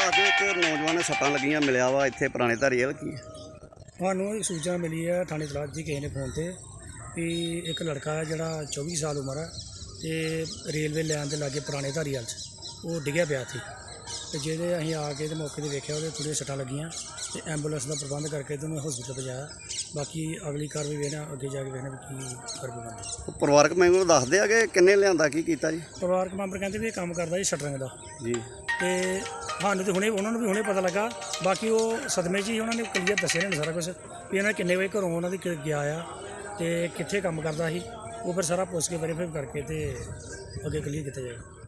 ਨੇ ਸੱਟਾਂ ਲੱਗੀਆਂ ਮਿਲਿਆ ਵਾ ਇੱਥੇ ਪੁਰਾਣੇ ਧਾਰੀਵਾਲ ਕੀ ਸਾਨੂੰ ਇੱਕ ਸੂਚਨਾ ਮਿਲੀ ਹੈ ਥਾਣੇ ਤਲਾਸ਼ ਦੀ ਕਿਸੇ ਨੇ ਫੋਨ ਤੇ ਵੀ ਇੱਕ ਲੜਕਾ ਹੈ ਜਿਹੜਾ 24 ਸਾਲ ਉਮਰ ਹੈ ਤੇ ਰੇਲਵੇ ਲਾਈਨ ਦੇ ਲਾਗੇ ਪੁਰਾਣੇ ਧਾਰੀਵਾਲ 'ਚ ਉਹ ਡਿੱਗਿਆ ਪਿਆ ਸੀ ਤੇ ਜਿਹਦੇ ਅਸੀਂ ਆ ਕੇ ਤੇ ਮੌਕੇ ਤੇ ਵੇਖਿਆ ਉਹਦੇ ਥੋੜ੍ਹੀਆਂ ਸੱਟਾਂ ਲੱਗੀਆਂ ਤੇ ਐਂਬੂਲੈਂਸ ਦਾ ਪ੍ਰਬੰਧ ਕਰਕੇ ਤੇ ਉਹਨੂੰ ਹਸਪੀਟਲ ਪਹੁੰਚਾਇਆ ਬਾਕੀ ਅਗਲੀ ਕਾਰਵਾਈ ਵੇਖਣਾ ਅੱਗੇ ਜਾ ਕੇ ਵੇਖਣਾ ਵੀ ਕੀ ਕਾਰਵਾਈ ਬਣਦੀ ਉਹ ਪਰਿਵਾਰਕ ਮੈਂਬਰ ਦੱਸਦੇ ਆ ਕਿ ਕਿੰਨੇ ਲਿਆਂਦਾ ਕੀ ਕੀਤਾ ਜੀ? ਪਰਿਵਾਰਕ ਮੈਂਬਰ ਕਹਿੰਦੇ ਵੀ ਇਹ ਕੰਮ ਕਰਦਾ ਜੀ ਸ਼ਟਰਿੰਗ ਦਾ। ਜੀ। ਤੇ ਸਾਨੂੰ ਤੇ ਹੁਣੇ ਉਹਨਾਂ ਨੂੰ ਵੀ ਹੁਣੇ ਪਤਾ ਲੱਗਾ। ਬਾਕੀ ਉਹ ਸਦਮੇ 'ਚ ਹੀ ਉਹਨਾਂ ਨੇ ਕਲੀਅਰ ਦੱਸਿਆ ਨਹੀਂ ਸਾਰਾ ਕੁਝ ਵੀ ਇਹਨਾਂ ਕਿੰਨੇ ਵਜੇ ਘਰੋਂ ਉਹਨਾਂ ਦੀ ਕਿ, ਗਿਆ ਆ ਤੇ ਕਿੱਥੇ ਕੰਮ ਕਰਦਾ ਸੀ। ਉਹ ਫਿਰ ਸਾਰਾ ਪੁੱਛ ਕੇ ਵੈਰੀਫਾਈ ਕਰਕੇ ਤੇ ਅੱਗੇ ਕਲੀਅਰ ਕੀਤਾ ਜਾਏਗਾ।